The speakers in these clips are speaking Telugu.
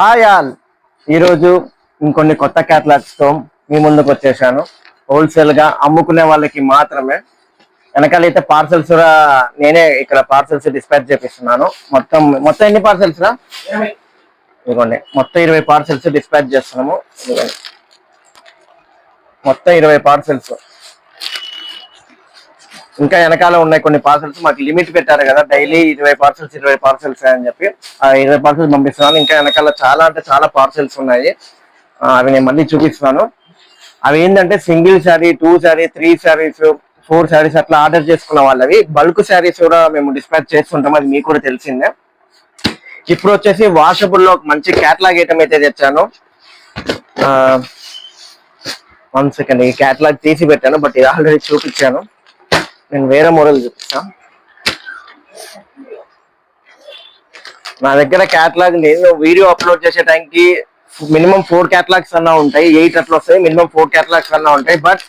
Hi all. ఈరోజు ఇంకొన్ని కొత్త క్యాటలాగ్స్తో మీ ముందుకు వచ్చేసాను. హోల్సేల్గా అమ్ముకునే వాళ్ళకి మాత్రమే. వెనకాల అయితే పార్సల్స్ నేనే ఇక్కడ పార్సల్స్ డిస్పాచ్ చేపిస్తున్నాను. మొత్తం మొత్తం ఎన్ని పార్సల్స్ రా? ఇదిగోండి. మొత్తం ఇరవై పార్సల్స్ డిస్పాచ్ చేస్తున్నాము. ఇదిగోండి. మొత్తం ఇరవై పార్సల్స్ ఇంకా వెనకాల ఉన్నాయి కొన్ని పార్సల్స్ మాకు లిమిట్ పెట్టారు కదా డైలీ ఇరవై పార్సల్స్ ఇరవై పార్సల్స్ అని చెప్పి. ఆ ఇరవై పార్సల్స్ పంపిస్తున్నాను. ఇంకా వెనకాల చాలా అంటే చాలా పార్సల్స్ ఉన్నాయి. అవి నేను మళ్ళీ చూపిస్తున్నాను. అవి ఏంటంటే single sari two sari three saris four saris అట్లా ఆర్డర్ చేసుకున్న వాళ్ళవి. బల్క్ శారీస్ కూడా మేము డిస్పాచ్ చేస్తుంటాం అది మీకు కూడా తెలిసిందే. ఇప్పుడు వచ్చేసి వాషబుల్లో మంచి క్యాటలాగ్ ఐటమ్ అయితే తెచ్చాను. వన్ సెకండ్ ఈ క్యాటలాగ్ తీసి పెట్టాను బట్ ఇది ఆల్రెడీ చూపించాను. నేను వేరే మోడల్ చూపిస్తా. నా దగ్గర క్యాటలాగ్ నేను వీడియో అప్లోడ్ చేసే టైంకి మినిమం ఫోర్ క్యాటలాగ్స్ అన్నా ఉంటాయి. ఎయిట్ అట్లా వస్తాయి. మినిమం ఫోర్ క్యాటలాగ్స్ అన్నా ఉంటాయి. బట్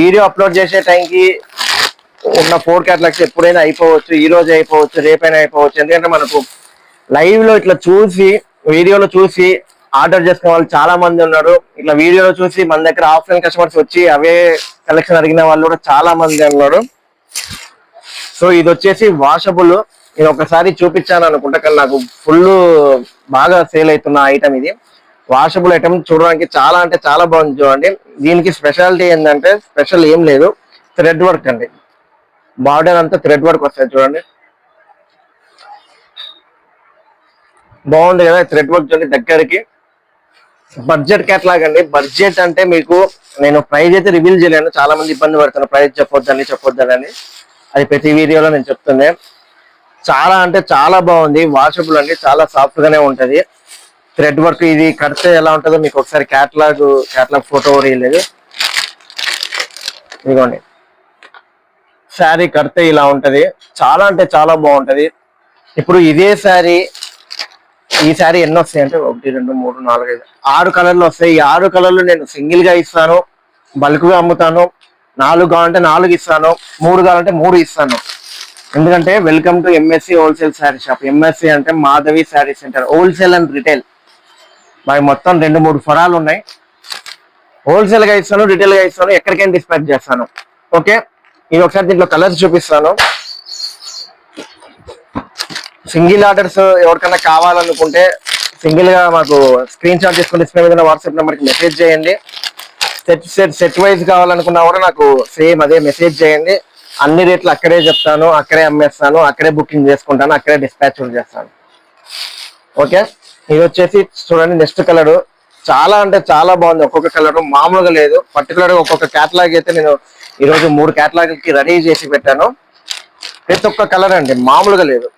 వీడియో అప్లోడ్ చేసే టైంకి ఉన్న ఫోర్ క్యాటలాగ్స్ ఎప్పుడైనా అయిపోవచ్చు. ఈ రోజు అయిపోవచ్చు. రేపైనా అయిపోవచ్చు. ఎందుకంటే మనకు లైవ్లో ఇట్లా చూసి వీడియోలో చూసి ఆర్డర్ చేసుకునే వాళ్ళు చాలా మంది ఉన్నారు. ఇట్లా వీడియోలో చూసి మన దగ్గర ఆఫ్లైన్ కస్టమర్స్ వచ్చి అవే కలెక్షన్ అడిగిన వాళ్ళు కూడా చాలా మంది ఉన్నారు. సో ఇది వచ్చేసి వాషబుల్ నేను ఒకసారి చూపించాను అనుకుంటా కానీ నాకు ఫుల్ బాగా సేల్ అవుతున్న ఐటమ్ ఇది. వాషబుల్ ఐటమ్ చూడడానికి చాలా అంటే చాలా బాగుంది చూడండి. దీనికి స్పెషాలిటీ ఏంటంటే స్పెషల్ ఏం లేదు. థ్రెడ్ వర్క్ అండి. బార్డర్ అంతా థ్రెడ్ వర్క్ వస్తుంది చూడండి. బాగుంది కదా థ్రెడ్ వర్క్ చూడండి దగ్గరికి. బడ్జెట్ కేటలాగ్ అండి బడ్జెట్ అంటే మీకు నేను ప్రైజ్ అయితే రివీల్ చేయలేను. చాలా మంది ఇబ్బంది పడుతున్నారు. ప్రైజ్ చెప్పొద్దని చెప్పొద్దని అది ప్రతి వీడియోలో నేను చెప్తుంది చాలా అంటే చాలా బాగుంది. వాషబుల్ అండి. చాలా సాఫ్ట్ గానే ఉంటది. థ్రెడ్ వర్క్ ఇది కడితే ఎలా ఉంటుందో మీకు ఒకసారి క్యాటలాగ్ క్యాటలాగ్ ఫోటో రీయలేదు ఇదిగోండి. శారీ కడితే ఇలా ఉంటది. చాలా అంటే చాలా బాగుంటది. ఇప్పుడు ఇదే శారీ ఈ ఎన్ని వస్తాయి అంటే ఒకటి రెండు మూడు నాలుగు ఐదు. ఆరు కలర్లు వస్తాయి. ఈ ఆరు కలర్లు నేను సింగిల్గా ఇస్తాను బల్క్గా అమ్ముతాను. నాలుగు కావాలంటే నాలుగు ఇస్తాను మూడు కావాలంటే మూడు ఇస్తాను. ఎందుకంటే welcome to MSC wholesale sari shop MSC అంటే Madhavi sari centre wholesale and retail మరి మొత్తం రెండు మూడు ఫరాలు ఉన్నాయి. హోల్సేల్గా ఇస్తాను రిటైల్గా ఇస్తాను ఎక్కడికైనా డిస్పాచ్ చేస్తాను. ఓకే ఇది ఒకసారి దీంట్లో కలర్స్ చూపిస్తాను. సింగిల్ ఆర్డర్స్ ఎవరికైనా కావాలనుకుంటే సింగిల్గా మాకు స్క్రీన్ షాట్ తీసుకుని ఇచ్చిన విధంగా వాట్సాప్ నెంబర్కి మెసేజ్ చేయండి. సెట్ సెట్ సెట్ వైజ్ కావాలనుకున్నా కూడా నాకు సేమ్ అదే మెసేజ్ చేయండి. అన్ని రేట్లు అక్కడే చెప్తాను అక్కడే అమ్మేస్తాను అక్కడే బుకింగ్ చేసుకుంటాను అక్కడే డిస్పాచ్ చేస్తాను. ఓకే ఇది వచ్చేసి చూడండి నెక్స్ట్ కలర్ చాలా అంటే చాలా బాగుంది. ఒక్కొక్క కలర్ మామూలుగా లేదు. పర్టికులర్ ఒక్కొక్క క్యాటలాగ్ అయితే నేను ఈరోజు మూడు క్యాటలాగ్కి రెడీ చేసి పెట్టాను. ప్రతి ఒక్క కలర్ అండి మామూలుగా లేదు.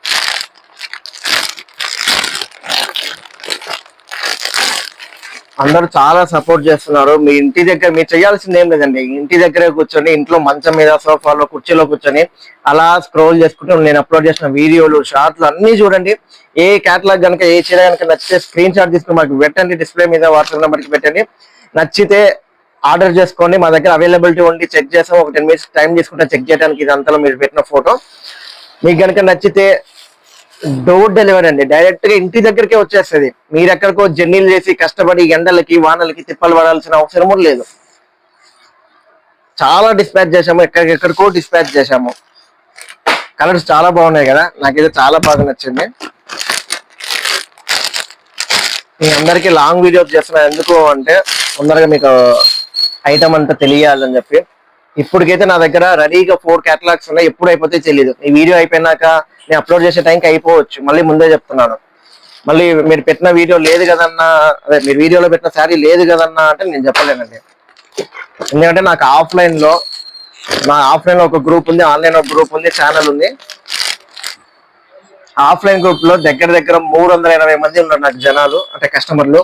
అందరూ చాలా సపోర్ట్ చేస్తున్నారు. మీ ఇంటి దగ్గర మీరు చేయాల్సింది ఏం లేదండి. ఇంటి దగ్గరే కూర్చొని ఇంట్లో మంచం మీద సోఫాలో కుర్చీలో కూర్చొని అలా స్క్రోల్ చేసుకుంటూ నేను అప్లోడ్ చేసిన వీడియోలు షార్ట్లు అన్ని చూడండి. ఏ క్యాటలాగ్ కనుక ఏ చీర కనుక నచ్చితే స్క్రీన్ షాట్ తీసుకుని మాకు పెట్టండి. డిస్ప్లే మీద వాట్సాప్ నెంబర్కి పెట్టండి. నచ్చితే ఆర్డర్ చేసుకోండి. మా దగ్గర అవైలబిలిటీ ఉండి చెక్ చేస్తాం. ఒక టెన్ మినిట్స్ టైం తీసుకుంటే చెక్ చేయడానికి ఇది మీరు పెట్టిన ఫోటో మీకు కనుక నచ్చితే డోర్ డెలివరీ అండి. డైరెక్ట్గా ఇంటి దగ్గరికే వచ్చేస్తుంది. మీరు ఎక్కడికో జర్నీలు చేసి కష్టపడి ఎండలకి వానలకి తిప్పలు పడాల్సిన అవసరం లేదు. చాలా డిస్పాచ్ చేసాము ఎక్కడికెక్కడికో డిస్పాచ్ చేసాము కలర్స్ చాలా బాగున్నాయి కదా. నాకైతే చాలా బాగా నచ్చింది. మీ అందరికీ లాంగ్ వీడియోస్ చేస్తున్నా. ఎందుకు అంటే తొందరగా మీకు ఐటమ్ అంతా తెలియాలని చెప్పి. ఇప్పటికైతే నా దగ్గర రెడీగా ఫోర్ క్యాటలాగ్స్ ఉన్నాయి. ఎప్పుడు అయిపోతే తెలియదు ఈ వీడియో అయిపోయినాక నేను అప్లోడ్ చేసే టైంకి అయిపోవచ్చు. మళ్ళీ ముందే చెప్తున్నాను. మళ్ళీ మీరు పెట్టిన వీడియో లేదు కదన్నా అదే మీరు వీడియోలో పెట్టిన శారీ లేదు కదన్నా అంటే నేను చెప్పలేనండి. ఎందుకంటే నాకు ఆఫ్లైన్లో నా ఆఫ్లైన్లో ఒక గ్రూప్ ఉంది ఆన్లైన్ ఒక గ్రూప్ ఉంది ఛానల్ ఉంది. ఆఫ్లైన్ గ్రూప్లో దగ్గర దగ్గర మూడు వందల ఎనభై మంది ఉన్నారు నాకు జనాలు అంటే కస్టమర్లు.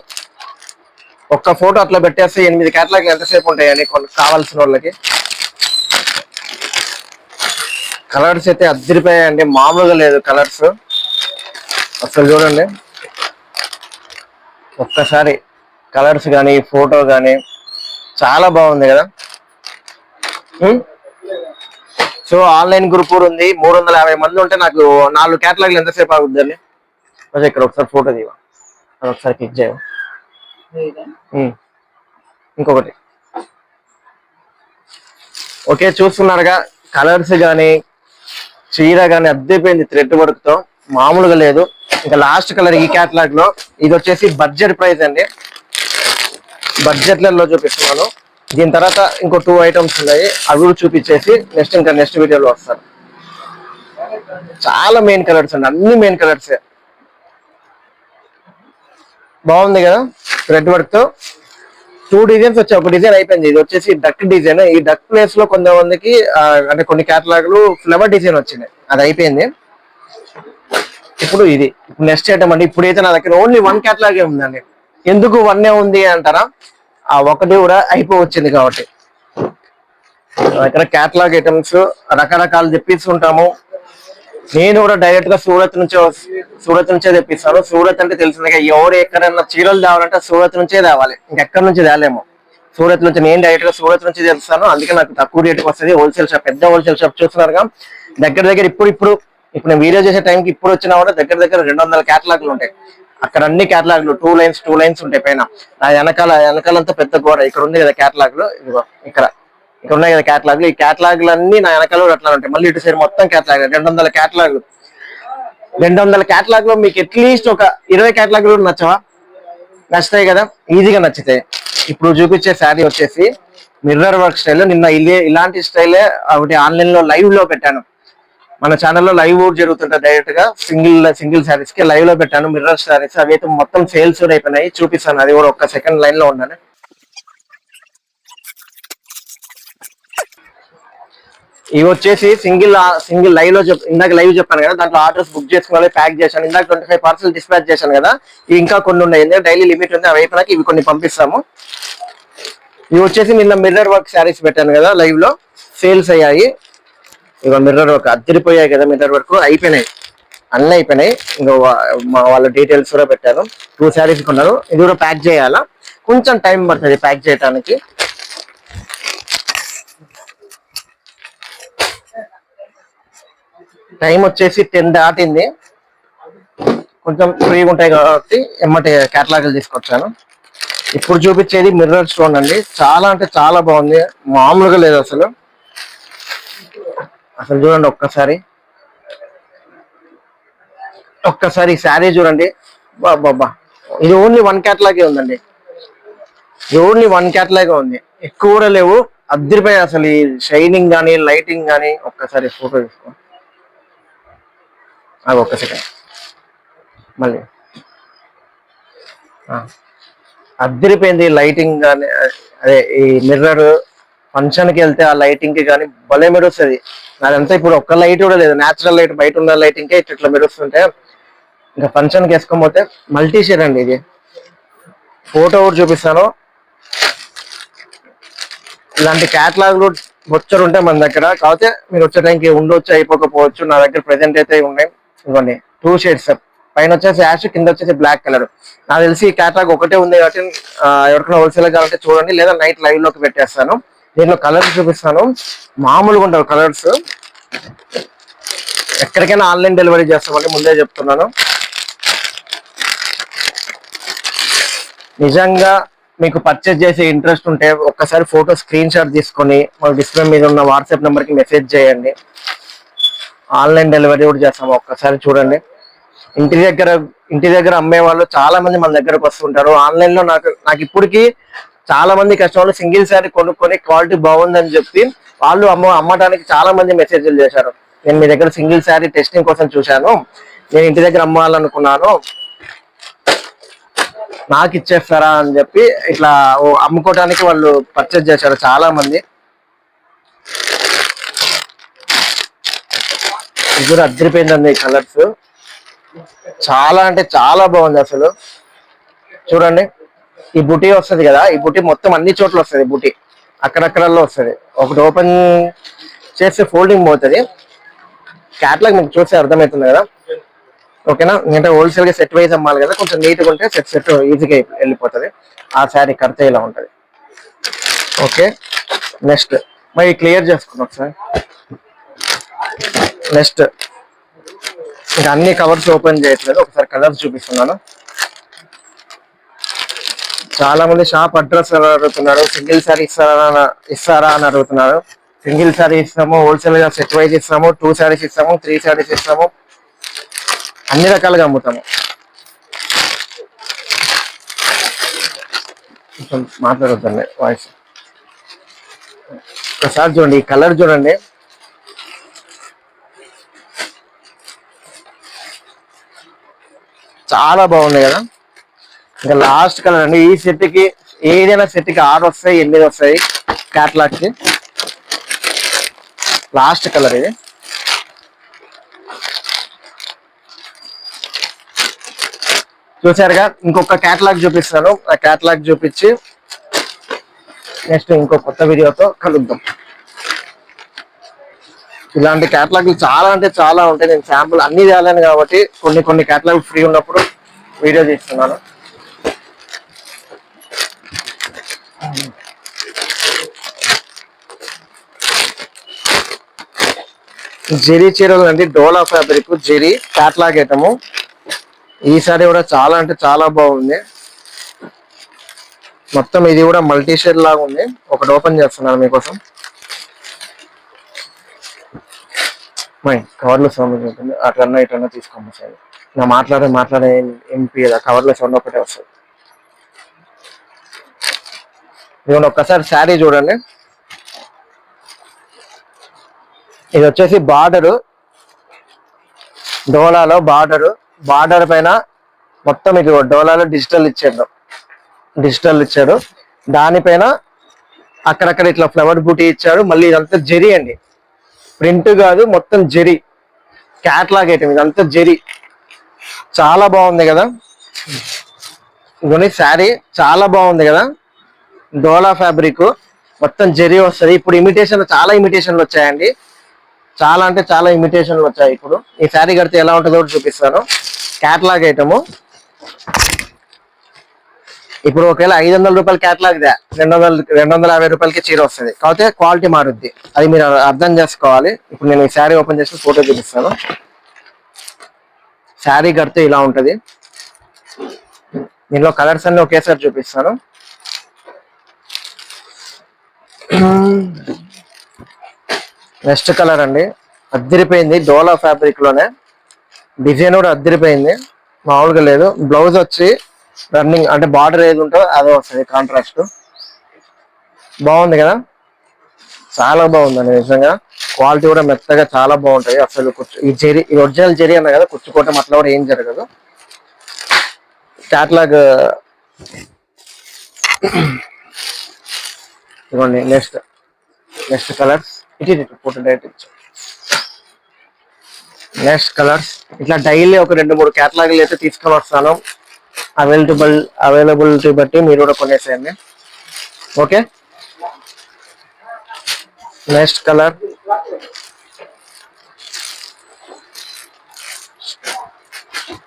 ఒక్క ఫోటో అట్లా పెట్టేస్తే ఎనిమిది క్యాటలాగ్ ఎంతసేపు ఉంటాయని కొన్ని కావాల్సిన వాళ్ళకి. కలర్స్ అయితే అద్దరిపోయాయండి మామూలుగా లేదు కలర్స్. అసలు చూడండి. ఒక్కసారి కలర్స్ కానీ ఫోటో కానీ చాలా బాగుంది కదా? సో ఆన్లైన్ గ్రూప్ కూడా ఉంది. మూడు వందల యాభై మంది ఉంటే నాకు నాలుగు క్యాటలాగ్లు ఎంతసేపు ఆగుద్దండి? అదే ఇక్కడ ఒకసారి ఫోటో తీవ అది ఒకసారి క్లిక్ చేయ? ఇంకొకటి. ఓకే చూస్తున్నారుగా. కలర్స్ కానీ చీర కానీ అద్దెపోయింది థ్రెడ్ వర్క్తో మామూలుగా లేదు. ఇంకా లాస్ట్ కలర్ ఈ క్యాటలాగ్లో ఇది వచ్చేసి బడ్జెట్ ప్రైస్ అండి. బడ్జెట్లలో చూపిస్తున్నాను. దీని తర్వాత ఇంకో టూ ఐటమ్స్ ఉన్నాయి. అవి కూడా చూపించేసి నెక్స్ట్ ఇంకా నెక్స్ట్ వీడియోలో వస్తారు చాలా మెయిన్ కలర్స్ అండి. అన్ని మెయిన్ కలర్సే. బాగుంది కదా? థ్రెడ్ వర్క్తో టూ డిజైన్స్ వచ్చాయి. ఒక డిజైన్ అయిపోయింది. ఇది వచ్చేసి డక్ డిజైన్ ఈ డక్ ప్లేస్లో కొంతమందికి అంటే కొన్ని క్యాటలాగ్లు ఫ్లవర్ డిజైన్ వచ్చినాయి. అది అయిపోయింది. ఇప్పుడు ఇది. నెక్స్ట్ ఐటమ్ అండి. ఇప్పుడైతే నా దగ్గర ఓన్లీ వన్ క్యాటలాగే ఉందండి. ఎందుకు వన్ ఉంది అంటారా? ఆ ఒకటి కూడా అయిపోవచ్చింది కాబట్టి. నా దగ్గర క్యాటలాగ్ ఐటమ్స్ రకరకాలు తెప్పిస్తుంటాము నేను కూడా డైరెక్ట్గా సూరత్ నుంచే సూరత్ నుంచే తెప్పిస్తాను. సూరత్ అంటే తెలిసిందిగా ఎవరు ఎక్కడైనా చీరలు తేవాలంటే సూరత్ నుంచే తేవాలి. ఇంకెక్కడి నుంచి తేలేము. సూరత్ నుంచి నేను డైరెక్ట్గా సూరత్ నుంచి తెలుస్తాను అందుకే నాకు తక్కువ రేటుకి వస్తుంది. హోల్సేల్ షాప్ పెద్ద హోల్సేల్ షాప్ చూస్తున్నారుగా దగ్గర దగ్గర ఇప్పుడు ఇప్పుడు ఇప్పుడు నేను వీడియో చేసే టైంకి ఇప్పుడు వచ్చినా కూడా దగ్గర దగ్గర రెండు వందల క్యాటలాగ్లు ఉంటాయి. అక్కడ అన్ని క్యాటలాగ్లు టూ లైన్స్ టూ లైన్స్ ఉంటాయి పైన. ఆ వెనకాల వెనకాలంతా పెద్ద గోడ. ఇక్కడ ఉంది కదా క్యాటలాగ్లు ఇదిగో ఇక్కడ. ఇక్కడ ఉన్నాయి కదా క్యాటలాగ్లు ఈ క్యాటలాగ్లు అన్ని నా వెనకాల అట్లా ఉంటాయి. మళ్ళీ ఇటు సైడ్ మొత్తం క్యాటలాగ్ రెండు వందల క్యాటలాగ్లు రెండు వందల క్యాటలాగ్లో మీకు అట్లీస్ట్ ఒక ఇరవై క్యాటలాగ్లు కూడా నచ్చవా? నచ్చుతాయి కదా? ఈజీగా నచ్చుతాయి. ఇప్పుడు చూపించే శారీ వచ్చేసి మిర్రర్ వర్క్ స్టైల్ నిన్న ఇదే ఇలాంటి స్టైలే ఒకటి ఆన్లైన్లో లైవ్లో పెట్టాను. మన ఛానల్లో లైవ్ జరుగుతుంటాయి డైరెక్ట్గా. సింగిల్ సింగిల్ శారీస్కి లైవ్లో పెట్టాను. మిర్రర్ శారీస్ అవి అయితే మొత్తం సేల్స్ అయిపోయినాయి. చూపిస్తాను. అది కూడా ఒక సెకండ్ లైన్లో ఉన్నాను ఇవి వచ్చేసి సింగిల్ సింగిల్ లైవ్లో చెప్ ఇందాక లైవ్ చెప్పాను కదా దాంట్లో ఆర్డర్స్ బుక్ చేసుకుని ప్యాక్ చేశాను ఇందాక ట్వంటీ ఫైవ్ పార్సల్ డిస్పాచ్ చేశాను కదా ఇవి ఇంకా కొన్ని ఉన్నాయి. ఎందుకంటే డైలీ లిమిట్ ఉంది అవి అయిపోయినాక ఇవి కొన్ని పంపిస్తాము. ఇవి వచ్చేసి నిన్న మిర్రర్ వర్క్ శారీస్ పెట్టాను కదా లైవ్లో. సేల్స్ అయ్యాయి. ఇక మిర్రర్ వర్క్ అద్దరిపోయాయి కదా మిర్రర్ వర్క్ అయిపోయినాయి. అన్నీ అయిపోయినాయి. ఇంకా మా వాళ్ళ డీటెయిల్స్ కూడా పెట్టాను. టూ శారీస్ కొన్నారు. ఇది కూడా ప్యాక్ చేయాలా? కొంచెం టైం పడుతుంది ప్యాక్ చేయడానికి టైం వచ్చేసి టెన్ దాటింది. కొంచెం ఫ్రీగా ఉంటాయి కాబట్టి ఎమ్మటి క్యాటలాగులు తీసుకొచ్చాను. ఇప్పుడు చూపించేది మిర్రర్ స్టోన్ అండి. చాలా అంటే చాలా బాగుంది. మామూలుగా లేదు అసలు. అసలు చూడండి ఒక్కసారి. ఒక్కసారి శారీ చూడండి. బాబా ఇది ఓన్లీ వన్ క్యాటలాగే ఉందండి. ఇది ఓన్లీ వన్ క్యాటలాగే ఉంది. ఎక్కువ కూడా లేవు. అద్దరిపోయి అసలు ఈ షైనింగ్ కానీ లైటింగ్ కానీ ఒక్కసారి ఫోటో తీసుకో. అది ఒక్క సెకండ్ మళ్ళీ. అద్దరిపోయింది లైటింగ్ కానీ అదే ఈ మిర్రర్ ఫంక్షన్కి వెళ్తే ఆ లైటింగ్కి కానీ భలే మెరుస్తుంది అదంతా ఇప్పుడు ఒక్క లైట్ కూడా లేదు. న్యాచురల్ లైట్ బయట ఉన్న లైటింగ్కే ఇట్లా మెరుస్తుంటే ఇంకా ఫంక్షన్కి వేసుకోకపోతే మల్టీ షేర్ అండి ఇది. ఫోటో కూడా చూపిస్తాను. ఇలాంటి క్యాటలాగ్లు బొచ్చరు ఉంటాయి మన దగ్గర. కాకపోతే మీరు వచ్చే టైంకి ఉండొచ్చు అయిపోకపోవచ్చు. నా దగ్గర ప్రజెంట్ అయితే ఉన్నాయి. ఇవ్వండి. టూ షేడ్స్ పైన వచ్చేసి యాష్ కింద వచ్చేసి బ్లాక్ కలర్ నాకు తెలిసి ఈ క్యాటలాగ్ ఒకటే ఉంది కాబట్టి ఎవరికైనా హోల్సేల్ కావాలంటే చూడండి లేదా నైట్ లైవ్లోకి పెట్టేస్తాను. దీంట్లో కలర్స్ చూపిస్తాను. మామూలుగా ఉండవు కలర్స్ ఎక్కడికైనా ఆన్లైన్ డెలివరీ చేస్తామండి ముందే చెప్తున్నాను. నిజంగా మీకు పర్చేస్ చేసే ఇంట్రెస్ట్ ఉంటే ఒక్కసారి ఫోటో స్క్రీన్ షాట్ తీసుకొని మన డిస్ప్లే మీద ఉన్న వాట్సాప్ నెంబర్కి మెసేజ్ చేయండి. ఆన్లైన్ డెలివరీ కూడా చేస్తాము ఒక్కసారి చూడండి. ఇంటి దగ్గర ఇంటి దగ్గర అమ్మే వాళ్ళు చాలా మంది మన దగ్గరకు వస్తుంటారు. ఆన్లైన్లో నాకు నాకు ఇప్పటికీ చాలా మంది కస్టమర్లు సింగిల్ శారీ కొనుక్కొని క్వాలిటీ బాగుందని చెప్పి వాళ్ళు అమ్మ అమ్మటానికి చాలా మంది మెసేజ్లు చేశారు. నేను మీ దగ్గర సింగిల్ శారీ టెస్టింగ్ కోసం చూశాను. నేను ఇంటి దగ్గర అమ్మాలనుకున్నాను. నాకు ఇచ్చేస్తారా అని చెప్పి ఇట్లా అమ్ముకోవటానికి అమ్ముకోవడానికి వాళ్ళు పర్చేజ్ చేశారు చాలా మంది. ఇది కూడా అద్దరిపోయిందండి కలర్స్. చాలా అంటే చాలా బాగుంది అసలు. చూడండి ఈ బుటీ వస్తుంది కదా ఈ బుటీ మొత్తం అన్ని చోట్ల వస్తుంది బుటీ. అక్కడక్కడల్లో వస్తుంది. ఒకటి ఓపెన్ చేస్తే ఫోల్డింగ్ పోతుంది. క్యాట్లాగ్ మీకు చూస్తే అర్థమవుతుంది కదా. ఓకేనా? అంటే హోల్సేల్గా సెట్ వైజ్ అమ్మాలి కదా కొంచెం నీట్గా ఉంటే సెట్ సెట్ ఈజీగా వెళ్ళిపోతుంది. ఆ శారీ కడితే ఇలా ఉంటుంది. ఓకే? నెక్స్ట్ మరి క్లియర్ చేసుకున్నాం ఒకసారి. నెక్స్ట్ ఇంకా అన్ని కవర్స్ ఓపెన్ చేయట్లేదు. ఒకసారి కలర్స్ చూపిస్తున్నాను. చాలా మంది షాప్ అడ్రస్ అడుగుతున్నారు. సింగిల్ సారీ ఇస్తారా ఇస్తారా అని అడుగుతున్నారు. సింగిల్ సారీ ఇస్తాము హోల్సేల్గా సెట్ వైజ్ ఇస్తాము టూ సారీస్ ఇస్తాము త్రీ సారీస్ ఇస్తాము. అన్ని రకాలుగా అమ్ముతాము. కొంచెం మాట్లాడొద్దండి వాయిస్ ఒకసారి చూడండి ఈ కలర్ చూడండి. చాలా బాగుంది కదా. ఇంకా లాస్ట్ కలర్ అండి. ఈ సెట్కి ఏదైనా సెట్కి ఆరు వస్తాయి ఎనిమిది వస్తాయి క్యాట్లాగ్కి. లాస్ట్ కలర్ ఇది. చూసారుగా ఇంకొక క్యాటలాగ్ చూపిస్తాను ఆ క్యాటలాగ్ చూపించి నెక్స్ట్ ఇంకో కొత్త వీడియోతో కలుద్దాం. ఇలాంటి క్యాటలాగ్లు చాలా అంటే చాలా ఉంటాయి. నేను శాంపుల్ అన్ని తేలేను కాబట్టి కొన్ని కొన్ని క్యాటలాగ్ ఫ్రీ ఉన్నప్పుడు వీడియో తీస్తున్నాను. జెరీ చీరలు అండి Dola fabric zari catalogue item. ఈసారి కూడా చాలా అంటే చాలా బాగుంది. మొత్తం ఇది కూడా మల్టీ షేడ్ లాగా ఉంది. ఒకటి ఓపెన్ చేస్తున్నాను మీకోసం. మై కవర్లు స్వామి ఉంటుంది అట్లన్నా ఇట్లన్నా తీసుకోండి సార్ నా మాట్లాడే మాట్లాడే ఎంపీ కవర్లో సౌండ్ ఒకటే వస్తుంది. ఇదిగోండి ఒక్కసారి శారీ చూడండి. ఇది వచ్చేసి బార్డరు. డోలాలో బార్డరు. బార్డర్ పైన మొత్తం ఇది డోలాలో డిజిటల్ ఇచ్చాడు డిజిటల్ ఇచ్చాడు దానిపైన అక్కడక్కడ ఇట్లా ఫ్లవర్ బూటీ ఇచ్చాడు మళ్ళీ ఇదంతా జెరీ అండి. ప్రింట్ కాదు మొత్తం జెరీ. క్యాట్లాగ్ ఐటమ్ ఇదంతా జెరీ. చాలా బాగుంది కదా? ఇవన్నీ శారీ చాలా బాగుంది కదా? డోలా ఫ్యాబ్రిక్. మొత్తం జెరీ వస్తుంది. ఇప్పుడు ఇమిటేషన్ చాలా ఇమిటేషన్లు వచ్చాయండి. చాలా అంటే చాలా ఇమిటేషన్లు వచ్చాయి ఇప్పుడు. ఈ శారీ కడితే ఎలా ఉంటుందో కూడా చూపిస్తాను. క్యాట్లాగ్ ఐటము ఇప్పుడు ఒకవేళ ఐదు వందల రూపాయల క్యాట్లాగ్ రెండు వందల రెండు వందల యాభై రూపాయలకి చీర వస్తుంది. కాకపోతే క్వాలిటీ మారుద్ది. అది మీరు అర్థం చేసుకోవాలి. ఇప్పుడు నేను ఈ శారీ ఓపెన్ చేసి ఫోటో చూపిస్తాను. శారీ కడితే ఇలా ఉంటది. దీనిలో కలర్స్ అన్ని ఒకేసారి చూపిస్తాను. నెక్స్ట్ కలర్ అండి. అద్దరిపోయింది డోలా ఫ్యాబ్రిక్లోనే డిజైన్ కూడా అద్దరిపోయింది. మామూలుగా లేదు. బ్లౌజ్ వచ్చి రన్నింగ్ అంటే బార్డర్ ఏది ఉంటుందో అదే వస్తుంది కాంట్రాస్ట్. బాగుంది కదా? చాలా బాగుందండి నిజంగా. క్వాలిటీ కూడా మెత్తగా చాలా బాగుంటాయి. అసలు ఈ జెరీ ఈ ఒరిజినల్ జెరీ అన్న కదా కుచ్చుకోవటం అట్లా కూడా ఏం జరగదు. క్యాట్లాగ్ ఇవ్వండి నెక్స్ట్ నెక్స్ట్ కలర్స్ ఇటు ఇటు ఫోటో డైరెక్ట్ నెక్స్ట్ కలర్స్ ఇట్లా డైలీ ఒక రెండు మూడు క్యాటలాగులు అయితే తీసుకొని వస్తాను అవైలబుల్ అవైలబిలిటీ బట్టి మీరు కూడా కొనేసేయండి. ఓకే నెక్స్ట్ కలర్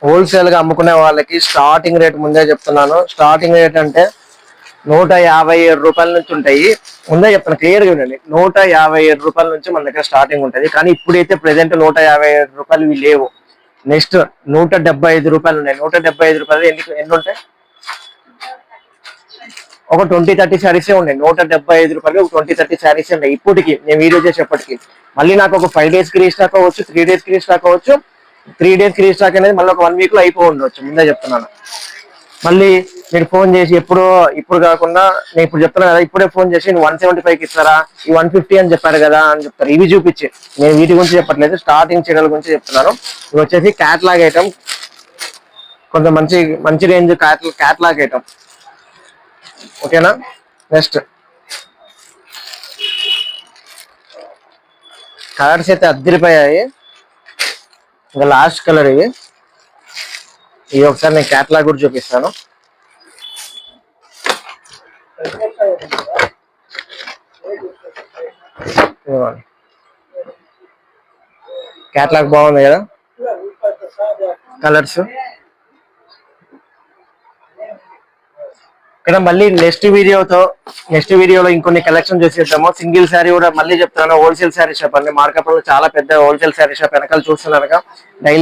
హోల్సేల్గా అమ్ముకునే వాళ్ళకి స్టార్టింగ్ రేట్ ముందే చెప్తున్నాను. స్టార్టింగ్ రేట్ అంటే నూట యాభై ఏడు రూపాయల నుంచి ఉంటాయి. ముందే చెప్తాను క్లియర్గా ఉండండి. నూట యాభై ఏడు రూపాయల నుంచి మన దగ్గర స్టార్టింగ్ ఉంటుంది. కానీ ఇప్పుడైతే ప్రజెంట్ నూట యాభై ఏడు రూపాయలు లేవు. నెక్స్ట్ నూట డెబ్బై ఐదు రూపాయలు ఉన్నాయి. నూట డెబ్బై ఐదు రూపాయలు ఎన్ని ఎన్ని ఉంటాయి? ఒక ట్వంటీ థర్టీ శారీస్ ఉన్నాయి. నూట డెబ్బై ఐదు రూపాయలు ఒక ట్వంటీ థర్టీ శారీస్ ఉన్నాయి. ఇప్పటికి నేను వీడియో చేసేప్పటికి మళ్ళీ నాకు ఒక ఫైవ్ డేస్ క్రీస్ రీస్టాక్ అవ్వచ్చు త్రీ డేస్ క్రీస్ రీస్టాక్ అవ్వచ్చు. త్రీ డేస్ క్రీస్ స్టాక్ అనేది మళ్ళీ ఒక వన్ వీక్లో అయిపో ఉండవచ్చు ముందే చెప్తున్నాను. మళ్ళీ మీరు ఫోన్ చేసి ఎప్పుడు ఇప్పుడు కాకుండా నేను ఇప్పుడు చెప్తున్నా కదా ఇప్పుడే ఫోన్ చేసి వన్ సెవెంటీ ఫైవ్కి ఇస్తారా? ఈ వన్ ఫిఫ్టీ అని చెప్పారు కదా అని చెప్తారు. ఇవి చూపించి. నేను వీటి గురించి చెప్పట్లేదు. స్టార్టింగ్ చీరల గురించి చెప్తున్నాను. ఇవి వచ్చేసి క్యాట్లాగ్ ఐటమ్ కొంచెం మంచి మంచి రేంజ్ క్యాట్లాగ్ ఐటమ్ ఓకేనా? నెక్స్ట్ కలర్స్ అయితే అద్దరిపోయాయి. ఇంకా లాస్ట్ కలర్ ఇవి. ఇవి ఒకసారి నేను క్యాట్లాగ్ కూడా చూపిస్తాను. క్యాట్లాగ్ బాగుంది కదా? కలర్స్ ఇక్కడ మళ్ళీ నెక్స్ట్ వీడియోతో నెక్స్ట్ వీడియోలో ఇంకొన్ని కలెక్షన్ చేసేద్దాము. సింగిల్ శారీ కూడా మళ్ళీ చెప్తాను హోల్సేల్ శారీ షాప్ అండి. మార్కెట్లో చాలా పెద్ద హోల్సేల్ శారీ షాప్ వెనకాల చూస్తున్నాను డైలీ